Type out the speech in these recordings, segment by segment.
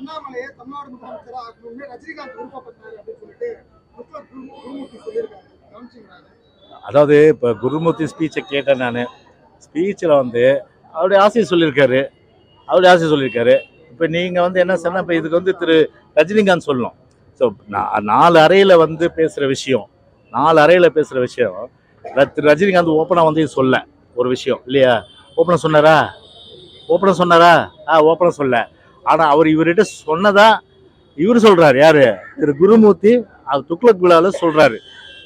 அண்ணாமலையை தமிழ்நாடு முதலமைச்சரா ஆக்கணும்னு ரஜினிகாந்த் விருப்பப்பட்டாரு அப்படின்னு சொல்லிட்டு குருமூர்த்தி சொல்லியிருக்காங்க கவனிச்சிங்களா? அதாவது இப்போ குருமூர்த்தி ஸ்பீச்சை கேட்டேன் நான். ஸ்பீச்சில் வந்து அவருடைய ஆசையை சொல்லியிருக்காரு. அவருடைய ஆசையை சொல்லியிருக்காரு. இப்போ நீங்கள் வந்து என்ன சொன்னால் இப்போ இதுக்கு வந்து திரு ரஜினிகாந்த் சொல்லணும். ஸோ நாலு அறையில் வந்து பேசுகிற விஷயம் நாலு அறையில் பேசுகிற விஷயம் திரு ரஜினிகாந்த் ஓப்பனாக வந்து இது சொல்ல ஒரு விஷயம் இல்லையா? ஓப்பனாக சொன்னாரா? ஓப்பனாக சொன்னாரா? ஆ ஓப்பனாக சொல்ல. ஆனால் அவர் இவர்கிட்ட சொன்னதா இவர் சொல்கிறாரு யார்? திரு குருமூர்த்தி அது துக்ளக் விழாவில் சொல்கிறாரு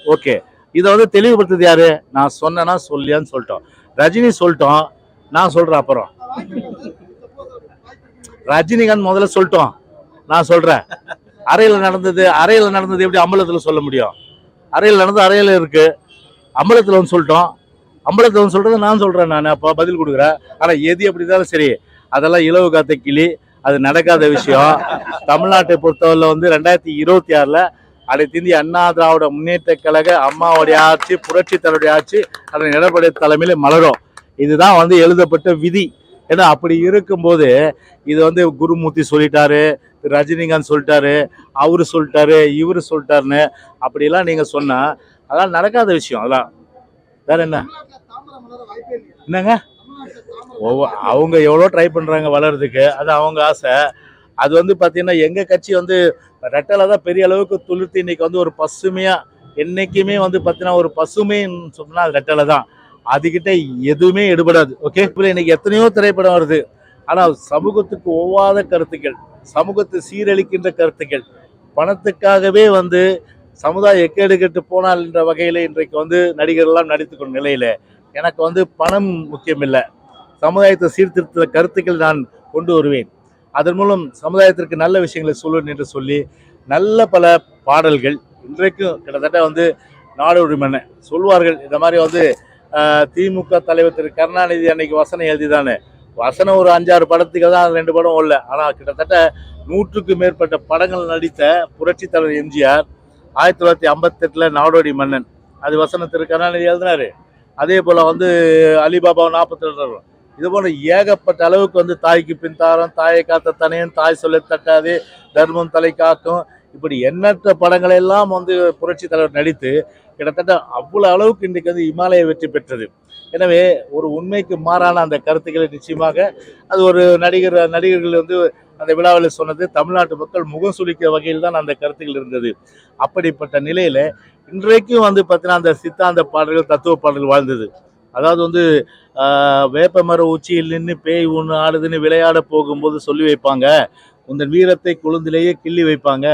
ஓகே. இதை வந்து தெளிவுபடுத்துறது யாரு? நான் சொன்னேன்னா சொல்லியான்னு சொல்லிட்டோம். ரஜினி சொல்லிட்டோம். நான் சொல்றேன் அப்புறம். ரஜினிகாந்த் முதல்ல சொல்லிட்டோம். நான் சொல்றேன். அறையில் நடந்தது அறையில் நடந்தது எப்படி அம்பலத்தில் சொல்ல முடியும்? அறையில் நடந்தது அறையில் இருக்கு. அம்பலத்தில் வந்து சொல்லிட்டோம். அம்பலத்தில் வந்து சொல்றது நான் சொல்றேன் நான். அப்போ பதில் கொடுக்குறேன். ஆனால் எது எப்படி இருந்தாலும் சரி. அதெல்லாம் இலவு காத்த கிளி. அது நடக்காத விஷயம். தமிழ்நாட்டை பொறுத்தவரையில் வந்து ரெண்டாயிரத்தி இருபத்தி ஆறில் அனைத்து இந்திய அண்ணா திராவிட முன்னேற்ற கழக அம்மாவுடைய ஆட்சி புரட்சி தலைவருடைய ஆட்சி அதன் எடப்பாடி தலைமையில் மலரும். இதுதான் வந்து எழுதப்பட்ட விதி. ஏன்னா அப்படி இருக்கும்போது இது வந்து குருமூர்த்தி சொல்லிட்டாரு ரஜினிகாந்த் சொல்லிட்டாரு அவரு சொல்லிட்டாரு இவரு சொல்லிட்டாருன்னு அப்படிலாம் நீங்க சொன்னா அதெல்லாம் நடக்காத விஷயம். அதெல்லாம் வேற என்ன? என்னங்க? ஒவ்வொ அவங்க எவ்வளோ ட்ரை பண்ணுறாங்க வளர்றதுக்கு அது அவங்க ஆசை. அது வந்து பார்த்தீங்கன்னா எங்கள் கட்சி வந்து ரெட்டலை தான் பெரிய அளவுக்கு துளிர்த்து இன்றைக்கி வந்து ஒரு பசுமையாக என்றைக்குமே வந்து பார்த்தீங்கன்னா ஒரு பசுமைன்னு சொன்னால் அது ரெட்டலை தான். அதுக்கிட்ட எதுவுமே எடுபடாது ஓகே இப்போ இன்றைக்கி எத்தனையோ திரைப்படம் வருது. ஆனால் சமூகத்துக்கு ஒவ்வாத கருத்துக்கள் சமூகத்தை சீரழிக்கின்ற கருத்துக்கள் பணத்துக்காகவே வந்து சமுதாயம் எக்கேடு போனால் என்ற வகையில் இன்றைக்கு வந்து நடிகர்கள்லாம் நடித்து கொண்ட நிலையில் எனக்கு வந்து பணம் முக்கியமில்லை. சமுதாயத்தை சீர்திருத்த கருத்துக்கள் நான் கொண்டு வருவேன். அதன் மூலம் சமுதாயத்திற்கு நல்ல விஷயங்களை சொல்லுவேன் என்று சொல்லி நல்ல பல பாடல்கள் இன்றைக்கும் கிட்டத்தட்ட வந்து நாடோடி மன்னன் சொல்வார்கள். இந்த மாதிரி வந்து திமுக தலைவர் திரு கருணாநிதி அன்னைக்கு வசனம் எழுதிதானே வசனம் ஒரு அஞ்சாறு படத்துக்கு தான் ரெண்டு படம் இல்லை ஆனால் கிட்டத்தட்ட நூற்றுக்கு மேற்பட்ட படங்கள் நடித்த புரட்சி தலைவர் எம்ஜிஆர் ஆயிரத்தி தொள்ளாயிரத்தி ஐம்பத்தெட்டில் நாடோடி மன்னன். அது வசனம் திரு கருணாநிதி எழுதினாரு. அதே போல் வந்து அலிபாபா நாற்பத்தி ரெண்டு இது போல ஏகப்பட்ட அளவுக்கு வந்து தாய்க்கு பின் தாரம் தாயை காத்த தனையும் தாய் சொல்ல தட்டாது தர்மம் தலை காக்கும். இப்படி எண்ணற்ற படங்களை எல்லாம் வந்து புரட்சி தலைவர் நடித்து கிட்டத்தட்ட அவ்வளோ அளவுக்கு இன்றைக்கு வந்து இமாலய வெற்றி பெற்றது. எனவே ஒரு உண்மைக்கு மாறான அந்த கருத்துக்களை நிச்சயமாக அது ஒரு நடிகர் நடிகர்கள் வந்து அந்த விழாவில் சொன்னது தமிழ்நாட்டு மக்கள் முகம் சுளிக்கிற வகையில் தான் அந்த கருத்துக்கள் இருந்தது. அப்படிப்பட்ட நிலையில் இன்றைக்கும் வந்து பார்த்தீங்கன்னா அந்த சித்தாந்த பாடல்கள் தத்துவ பாடல்கள் வாழ்ந்தது. அதாவது வந்து வேப்ப மர உச்சியில் நின்று பேய் ஒன்று ஆடுதுன்னு விளையாட போகும்போது சொல்லி வைப்பாங்க. உந்தன் வீரத்தை குழுந்திலேயே கிள்ளி வைப்பாங்க.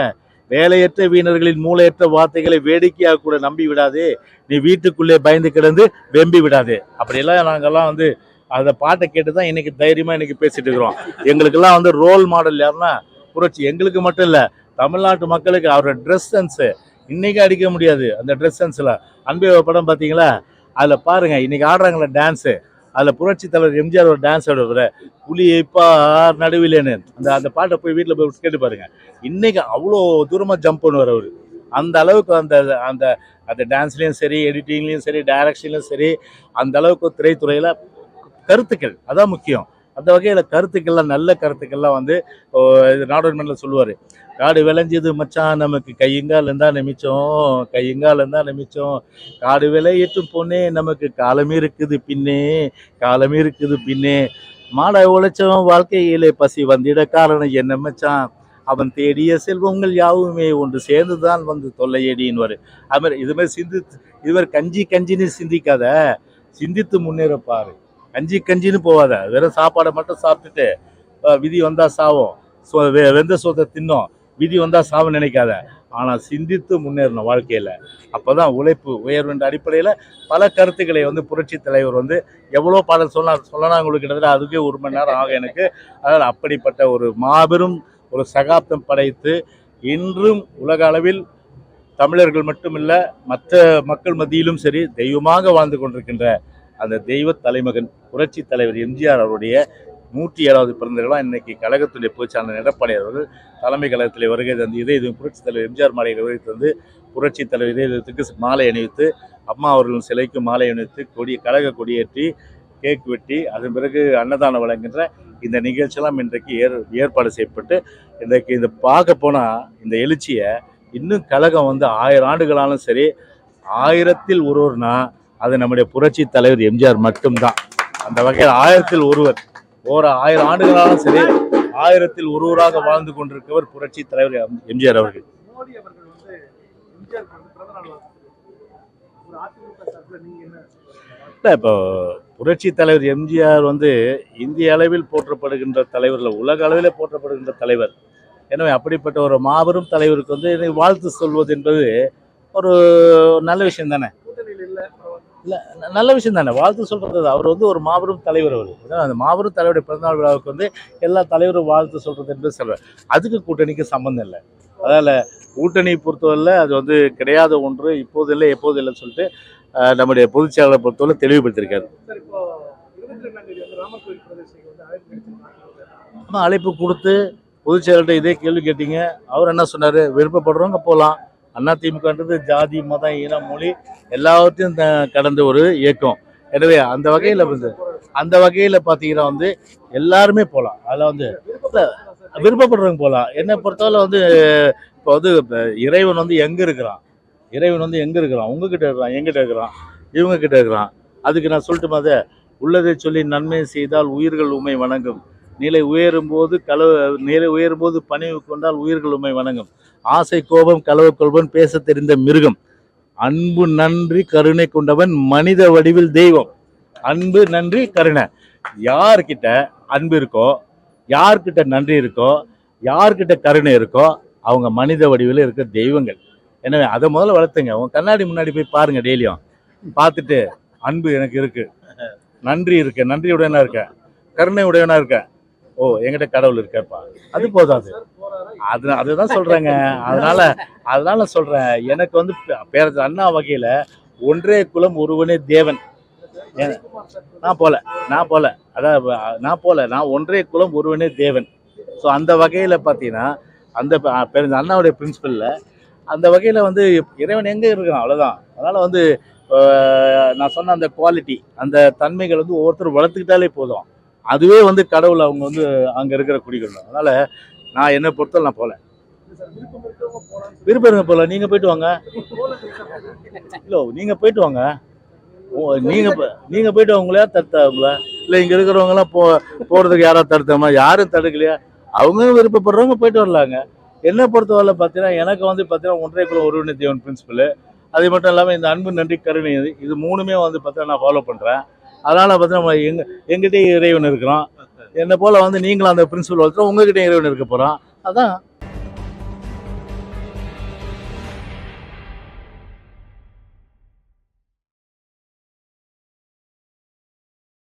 வேலையற்ற வீணர்களின் மூளையற்ற வார்த்தைகளை வேடிக்கையாக கூட நம்பி விடாதே. நீ வீட்டுக்குள்ளே பயந்து கிடந்து வெம்பி விடாதே. அப்படியெல்லாம் நாங்கள்லாம் வந்து அந்த பாட்டை கேட்டு தான் இன்னைக்கு தைரியமாக இன்னைக்கு பேசிட்டு இருக்கிறோம். எங்களுக்கெல்லாம் வந்து ரோல் மாடல் யாருன்னா புரட்சி. எங்களுக்கு மட்டும் இல்லை தமிழ்நாட்டு மக்களுக்கு அவரோட ட்ரெஸ் சென்ஸு இன்றைக்கி அடிக்க முடியாது அந்த ட்ரெஸ் சென்ஸில் அன்பே படம் பார்த்தீங்களா அதில் பாருங்க இன்னைக்கு ஆடுறாங்களே டான்ஸு அதில் புரட்சி தலைவர் எம்ஜிஆர் ஒரு டான்ஸ் ஆடுவார் புலியை பார் நடுவிலேன்னு. அந்த அந்த பாட்டை போய் வீட்டில் போய் கேட்டு பாருங்க. இன்னைக்கு அவ்வளோ தூரமாக ஜம்ப் பண்ணுவார் அவர். அந்த அளவுக்கு அந்த அந்த அந்த டான்ஸ்லேயும் சரி எடிட்டிங்லேயும் சரி டைரக்ஷன்லேயும் சரி அந்த அளவுக்கு திரைத்துறையில் கருத்துக்கள். அதான் முக்கியம். அந்த வகையில் கருத்துக்கள்லாம் நல்ல கருத்துக்கள்லாம் வந்து ஓ, இது சொல்லுவார். காடு விளைஞ்சது மச்சான் நமக்கு கையங்கால் இருந்தால் நிமிச்சோம் கையங்கால் இருந்தால் நிமிச்சோம். காடு விளையட்டும் பொண்ணே நமக்கு காலம் இருக்குது பின்னே காலம் இருக்குது பின்னே. மாடை உழைச்சவன் வாழ்க்கையிலே பசி வந்திட காரணம் என்ன மச்சான்? அவன் தேடிய செல்வங்கள் யாவுமே ஒன்று சேர்ந்து தான் வந்து தொல்லையடின்வாரு அது மாதிரி இது மாதிரி சிந்தி இது மாதிரி கஞ்சி கஞ்சின்னு சிந்திக்காத சிந்தித்து முன்னேற பாரு. கஞ்சி கஞ்சின்னு போகாத வெறும் சாப்பாடை மட்டும் சாப்பிட்டுட்டு விதி வந்தால் சாவும். சோ வெ- வெந்த சோத்தை தின்னும். விதி வந்தால் சாவும் நினைக்காத. ஆனால் சிந்தித்து முன்னேறணும் வாழ்க்கையில். அப்போ தான் உழைப்பு உயர்வுன்ற அடிப்படையில் பல கருத்துக்களை வந்து புரட்சி தலைவர் வந்து எவ்வளோ பாடல் சொன்னா சொல்லலாம் உங்களுக்கு கிட்டத்தட்ட அதுக்கே ஒரு மணி நேரம் ஆகும் எனக்கு. அதனால் அப்படிப்பட்ட ஒரு மாபெரும் ஒரு சகாப்தம் படைத்து இன்றும் உலக அளவில் தமிழர்கள் மட்டுமில்ல மற்ற மக்கள் மத்தியிலும் சரி தெய்வமாக வாழ்ந்து கொண்டிருக்கின்ற அந்த தெய்வ தலைமகன் புரட்சி தலைவர் எம்ஜிஆர் அவருடைய நூற்றி ஏழாவது பிறந்த விழா இன்னைக்கு கழகத்துடைய பொதுச்சாளர் எடப்பாடி அவர்கள் தலைமை கழகத்தில் வருகை தந்து இதே இது புரட்சி தலைவர் எம்ஜிஆர் மாலை வருகை தந்து புரட்சி தலைவர் இதே இதுக்கு மாலை அணிவித்து அம்மா அவர்களின் சிலைக்கு மாலை அணிவித்து கொடி கழக கொடியேற்றி கேக் வெட்டி அதன் பிறகு அன்னதானம் வழங்குகின்ற இந்த நிகழ்ச்சியெல்லாம் இன்றைக்கு ஏற் ஏற்பாடு செய்யப்பட்டு இன்றைக்கு இந்த பார்க்க போனால் இந்த எழுச்சியை இன்னும் கழகம் வந்து ஆயிரம் ஆண்டுகளாலும் சரி ஆயிரத்தில் ஒருவர்னா அது நம்முடைய புரட்சி தலைவர் எம்ஜிஆர் மட்டும்தான். அந்த வகையில் ஆயிரத்தில் ஒருவர் ஓர ஆயிரம் ஆண்டுகளாலும் சரி ஆயிரத்தில் ஒருவராக வாழ்ந்து கொண்டிருக்கவர் புரட்சி தலைவர் எம்- எம்ஜிஆர் அவர்கள். இல்லை இப்போ புரட்சி தலைவர் எம்ஜிஆர் வந்து இந்திய அளவில் போற்றப்படுகின்ற தலைவர்ல உலக அளவிலே போற்றப்படுகின்ற தலைவர். எனவே அப்படிப்பட்ட ஒரு மாபெரும் தலைவருக்கு வந்து வாழ்த்து சொல்வது என்பது ஒரு நல்ல விஷயம் தானே? இல்ல நல்ல விஷயம் தானே. வாழ்த்து சொல்றது அவர் வந்து ஒரு மாபெரும் தலைவர் அவர். அந்த மாபெரும் தலைவருடைய பிறந்தநாள் விழாவுக்கு வந்து எல்லா தலைவரும் வாழ்த்து சொல்றது என்பது சொல்வார் அதுக்கு கூட்டணிக்கு சம்பந்தம் இல்லை. அதால கூட்டணி பொறுத்தவரையில் அது வந்து கிடையாத ஒன்று இப்போது இல்லை எப்போது இல்லைன்னு சொல்லிட்டு நம்முடைய பொதுச் செயலாளர் பொறுத்தவரை தெளிவுபடுத்தியிருக்காரு. அழைப்பு கொடுத்து பொதுச் செயலர்கிட்ட இதே கேள்வி கேட்டீங்க. அவர் என்ன சொன்னார்? விருப்பப்படுறவங்க போகலாம் அதிமுகன்றது ஜாதி மதம் இனம் மொழி எல்லாவற்றையும் த- கடந்த ஒரு இயக்கம். எனவே அந்த வகையில் வந்து அந்த வகையில் பார்த்தீங்கன்னா வந்து எல்லாருமே போகலாம் அதில் வந்து விருப்பப்படுறவங்க போகலாம் என்னை பொறுத்தவரை வந்து இப்போ வந்து இறைவன் வந்து எங்கே இருக்கிறான்? இறைவன் வந்து எங்கே இருக்கிறான்? உங்ககிட்ட இருக்கிறான் எங்கிட்ட இருக்கிறான் இவங்க கிட்ட இருக்கிறான். அதுக்கு நான் சொல்லட்டுமா அதை? உள்ளதை சொல்லி நன்மை செய்தால் உயிர்கள் உண்மை வணங்கும். நிலை உயரும் போது களவு நிலை உயரும் போது பணிவு கொண்டால் உயிர்கள் உண்மை வணங்கும். ஆசை கோபம் களவு கொள்வன் பேச தெரிந்த மிருகம். அன்பு நன்றி கருணை கொண்டவன் மனித வடிவில் தெய்வம். அன்பு நன்றி கருணை. யார்கிட்ட அன்பு இருக்கோ யார்கிட்ட நன்றி இருக்கோ யார்கிட்ட கருணை இருக்கோ அவங்க மனித வடிவில் இருக்க தெய்வங்கள். எனவே அதை முதல்ல வளர்த்துங்க. உங்கள் கண்ணாடி முன்னாடி போய் பாருங்க டெய்லியும். பார்த்துட்டு அன்பு எனக்கு இருக்கு. நன்றி இருக்கு. உடையனாக இருக்க. கருணை உடையவனா இருக்கேன் ஓ எங்கிட்ட கடவுள் இருக்கப்பா அது போதாது. அது அதுதான் சொல்றேங்க. அதனால அதனால சொல்றேன். எனக்கு வந்து பேர அண்ணா வகையில ஒன்றே குலம் ஒருவனே தேவன். நான் போல நான் போல. அதான் நான் போல நான் ஒன்றே குலம் ஒருவனே தேவன். ஸோ அந்த வகையில் பார்த்தீங்கன்னா அந்த பெருந்த அண்ணாவுடைய பிரின்சிபலில் அந்த வகையில் வந்து இறைவன் எங்கே இருக்கான் அவ்வளோதான் அதனால் வந்து நான் சொன்ன அந்த குவாலிட்டி அந்த தன்மைகள் வந்து ஒவ்வொருத்தரும் வளர்த்துக்கிட்டாலே போதும். அதுவே வந்து கடவுள் அவங்க வந்து அங்கே இருக்கிற குடிகள் அதனால் நான் என்னை பொறுத்தவரை நான் போகல. விருப்பம் விருப்பம் இருங்க போகல நீங்கள் போயிட்டு வாங்க. இல்லை நீங்கள் போயிட்டு வாங்க. ஓ, நீங்கள் போ- போயிட்டு அவங்களே தடுத்தாங்களா இல்லை இங்கே இருக்கிறவங்களாம் போ போகிறதுக்கு யாராவது தடுத்தாமா? யாரும் தடுக்கலையா? அவங்க விருப்பப்படுறவங்க போயிட்டு வரலாங்க. என்னை பொறுத்தவரை பார்த்தீங்கன்னா எனக்கு வந்து பார்த்தீங்கன்னா ஒன்றரை குலம் ஒருவனே தேவன் பிரின்சிபல் அது மட்டும் இல்லாமல் இந்த அன்பு நன்றி கருணை இது இது மூணுமே வந்து பார்த்தீங்கன்னா நான் ஃபாலோ பண்ணுறேன் அதனால் பார்த்தீங்கன்னா எங்க எங்கிட்டே இறைவன் இருக்கிறோம் என்னை போல் வந்து நீங்களும் அந்த பிரின்சிபல் வளர்த்துறோம் உங்ககிட்ட இறைவன் இருக்க போகிறான் அதான்